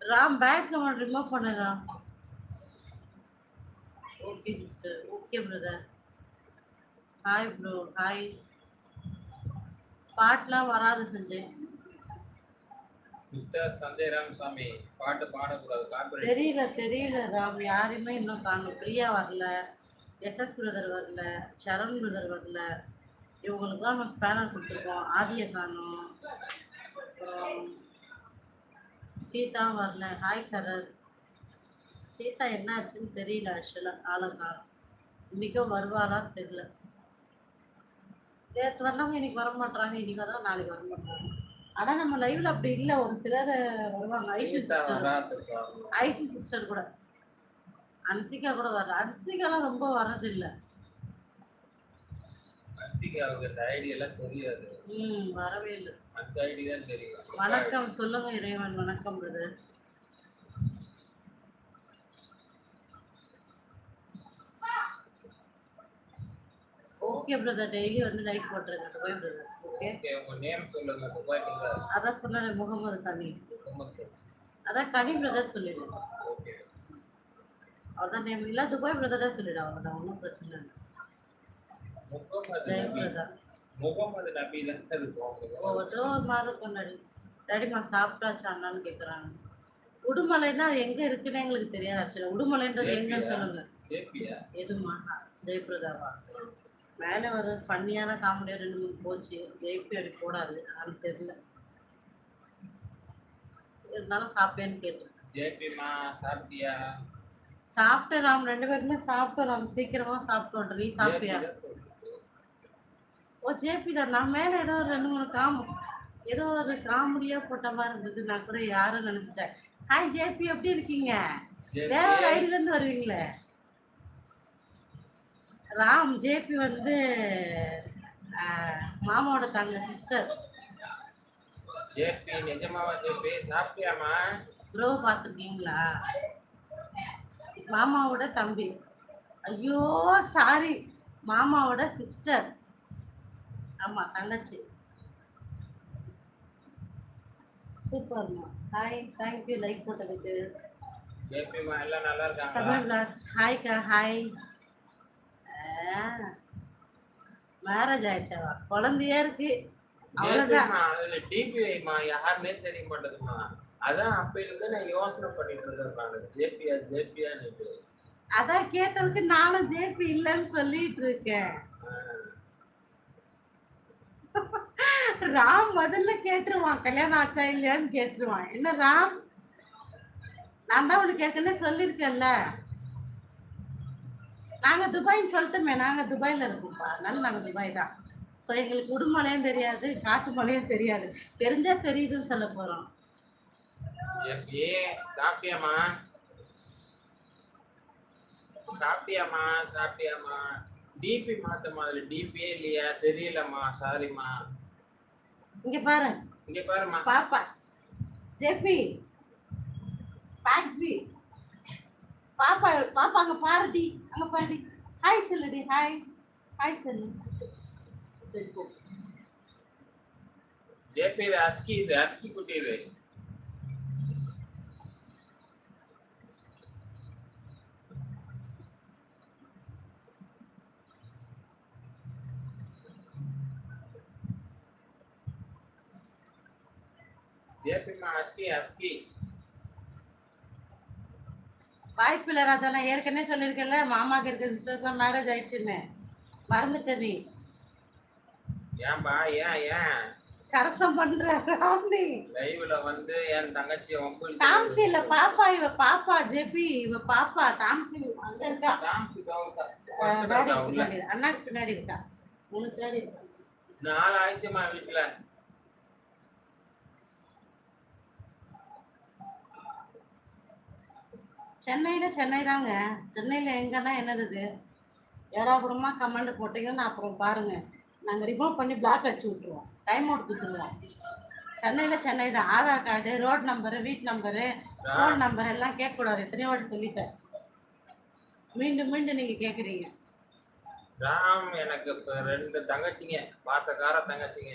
Ram bad comment remove பண்ணு Ram okay mister okay brother hi bro hi பாட்டெலாம் வராது செஞ்சேன் மிஸ்டர் சஞ்சய் ராமசாமி பாட்டு பாடக்கூடாது தெரியல தெரியல ராம். யாரையுமே இன்னும் காணும். பிரியா வரல. எஸ்எஸ் பிரதர் வரல. சரண் பிரதர் வரல. இவங்களுக்குலாம் நம்ம ஸ்பேனர் கொடுத்துருக்கோம். ஆதியை காணும். சீதா வரல. ஹாய் சரத். சீதா என்ன ஆச்சுன்னு தெரியல ஆக்சுவலாக காணும் இன்றைக்கும் வருவாரா தெரியல. நேற்று வந்தவங்க இன்னைக்கு வர மாட்டாங்க இன்னைக்கு வந்தா நாளைக்கு வர மாட்டாங்க ஆனால் நம்ம லைவ்ல அப்படி இல்லை. ஒரு சிலர் வருவாங்க. ஐஷு பாருங்க. ஐசி சிஸ்டர் கூட. அன்சிகா கூட வரல அன்சிகாலாம் ரொம்ப வர்றதில்ல. அன்சிகாவுக்கு இந்த ஐடியா எல்லாம் தெரியாது. ம் வரவே இல்லை. அந்த ஐடியா தான் தெரியும். வணக்கம் சொல்லுங்க இறைவன் வணக்கம் பிரதர் ஓகே பிரதர் டெய்லி வந்து லைக் போட்டுருங்க. துபாய் பிரதர் ஓகே ஓகே உங்க நேம் சொல்லுங்க துபாய் நீங்க அதான் சொன்னேன் முகமது கனி. அதான் கனி பிரதர் சொல்லிடு. ஓகே அவர்தான் நேம் இல்லை துபாய் பிரதரே சொல்லிடு. அவர்தான் ஒன்றும் பிரச்சனை இல்லை. இருக்கும் ஒவ்வொருத்தரும் மாதிரி இருக்கும் டாடிமா சாப்பிட்டாச்சா அண்ணான்னு கேட்குறாங்க உடுமலைன்னா எங்க இருக்குன்னு எங்களுக்கு தெரியாது ஆக்சுவலாக உடுமலைன்றது எங்கன்னு சொல்லுங்க. எதுமா? ஜெயபிரதாவா? மேலே ஒரு ஃபன்னியான காமெடியாக ரெண்டு மூணு போச்சு. ஜெயபி அப்படி போடாது அது தெரியல. இருந்தாலும் சாப்பிட்டேன்னு கேட்டு ஜேபிமா சாப்பிட்டியா? சாப்பிட்டேன் ராம். ரெண்டு பேருமே சாப்பிட்டோம் ராம். சீக்கிரமா சாப்பிட்டோம். நீ சாப்பிட்டியா. ஓ ஜேபி தான். நான் மேலே ஏதோ ஒரு ரெண்டு மூணு காம ஏதோ ஒரு காமெடியா போட்ட மாதிரி இருந்தது. நான் கூட யாரும் நினைச்சிட்டேன். Hi JP. எப்படி இருக்கீங்க? வேற ஒரு ஐடில இருந்து வருவீங்களே? ராம் ஜேபி வந்து மாமாவோட தங்க சிஸ்டர் ஜேபி நிஜமாவா ஜேபி? சாப்பிட்டியாமா ப்ரோ பார்த்துருக்கீங்களா? மாமாவோட தம்பி. ஐயோ சாரி மாமாவோட சிஸ்டர் ஆமா தங்கச்சி. சூப்பர்மா. ஹாய் தேங்க்யூ லைக் போட்டதுக்கு. ஜேபிமா எல்லாம் நல்லா இருக்காங்களா? தமிழ் கிளாஸ் ஹாய்க்கா ஹாய் மேரேஜ் ஆயிடுச்சாவா? குழந்தையே இருக்கு. அவ்வளவுதான். அதுல டிபி வைமா யாருன்னே தெரிய மாட்டேதுமா. அதான் அப்பையில இருந்து நான் யோசனை பண்ணிட்டு இருந்தேன் ஜேபியா ஜேபியான்னு. அதான் கேட்டதுக்கு நானும் ஜேபி இல்லைன்னு சொல்லிட்டு இருக்கேன். ராம் முதல்ல கேட்டுருவான் கல்யாணம் ஆச்சா இல்லையான்னு கேட்டுருவான். என்ன ராம்? நான் தான் உனக்கு ஏற்கனவே சொல்லியிருக்கேன்ல. நாங்கள் துபாய்னு சொல்லிட்டோமே நாங்கள் துபாயில் இருக்கோம்ப்பா அதனால நாங்கள் துபாய் தான். ஸோ எங்களுக்கு உடுமலையும் தெரியாது காட்டு மலையும் தெரியாது. தெரிஞ்சா தெரியுதுன்னு சொல்ல போகிறோம் ஜேபி சாப்பிட்டியாமா சாப்பிட்டியாமா சாப்பிட்டியாமா டிபி மாத்தமா அதுல டிபியே இல்லையா? தெரியலம்மா சாரிம்மா இங்க பாரு. இங்க பாருமா பாப்பா. ஜெபி. பாக்ஸி. பாப்பா பாப்பா அங்க பாருடி. அங்க பாருடி. ஹாய் சொல்லுடி ஹாய் ஹாய் சொல்லு. ஜேபி இது அஸ்கி இது அஸ்கி குட்டி இது. வாய்ப்பு இல்லை ராஜா நான் ஏற்கனவே சொல்லியிருக்கேன்ல மாமாக்கு இருக்க சிஸ்டர்ஸ்லாம் மேரேஜ் ஆயிடுச்சுன்னு. மறந்துட்ட நீ. ஏன்பா ஏன் ஏன்? சரசம் பண்ற ராம்னி லைவ்ல வந்து என் தங்கச்சி வம்பு டாம்சி இல்ல பாப்பா இவ பாப்பா ஜெபி இவ பாப்பா டாம்சி அங்க இருக்கா? டாம்சி அண்ணாக்கு பின்னாடி இருக்கா உனக்கு பின்னாடி இருக்கா? நாலு ஆயிடுச்சுமா வீட்டுல சென்னையில சென்னை தாங்க. சென்னையில எங்கன்னா என்னது இது? கூடமா கமெண்ட் போட்டீங்கன்னா அப்புறம் பாருங்க. நாங்க ரிமூவ் பண்ணி பிளாக் அடிச்சு விட்டுருவோம். டைம் அவுட் கொடுத்துருவோம். சென்னையில சென்னை தான். ஆதார் கார்டு ரோட் நம்பரு வீட் நம்பரு ஃபோன் நம்பர் எல்லாம் கேட்கக்கூடாது. எத்தனையோ வாட்டி சொல்லிட்டேன். மீண்டும் மீண்டும் நீங்க கேக்குறீங்க. ராம் எனக்கு இப்போ ரெண்டு தங்கச்சிங்க. பாசக்கார தங்கச்சிங்க.